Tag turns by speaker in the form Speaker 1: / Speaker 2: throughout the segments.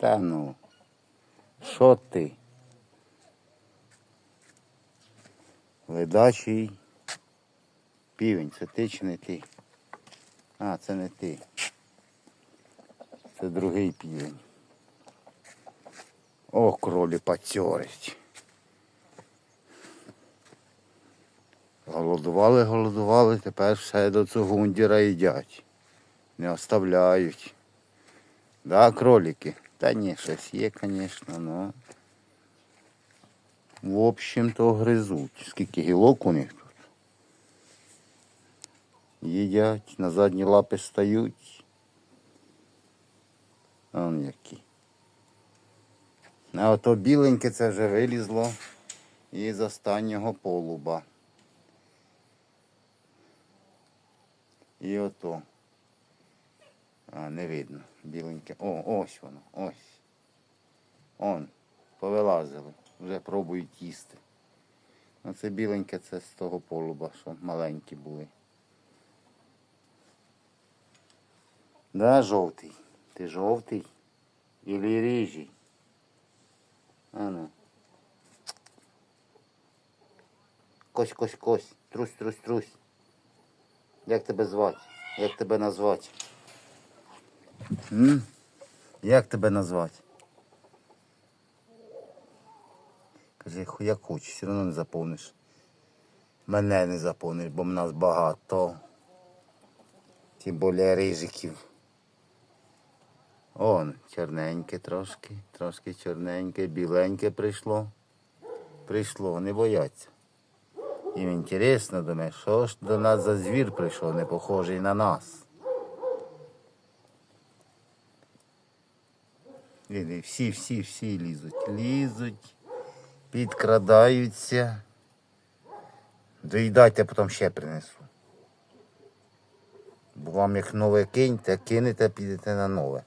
Speaker 1: Та ну. Що ти? Ледачий півень, це ти чи не ти? А, це не ти. Це другий півень. О, кролі поцьорить. Голодували, голодували, тепер все до цугундіра їдять. Не оставляють. Да, кролики? Та ні, щось є, звісно, но. В общем-то гризуть. Скільки гілок у них тут. Їдять, на задні лапи стають. Он які. А ото біленьке це вже вилізло із останнього полуба. І ото. А, не видно. Біленьке. О, ось воно, ось. Он, повилазили. Вже пробують їсти. Оце біленьке це з того полуба, що маленькі були. Да, жовтий. Ти жовтий? Ілі рижий? А ну. Кось, кось, кось. Трусь, трусь, трусь. Як тебе звати? Як тебе назвати? М? Як тебе назвати? Кажи, як хочеш, все одно не заповниш. Мене не заповниш, бо в нас багато. Тим більше рижиків. Он, чорненьке трошки, трошки чорненьке, біленьке прийшло. Прийшло, не бояться. Їм інтересно мене, що ж до нас за звір прийшов, не похожий на нас. Всі, всі, всі лізуть. Лізуть, підкрадаються. Доїдайте, а потім ще принесу. Бо вам як нове киньте, кинете, підете на нове.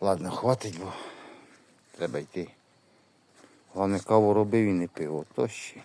Speaker 1: Ладно, хватить, бо треба йти. Головне каву робив і не пиво, то ще.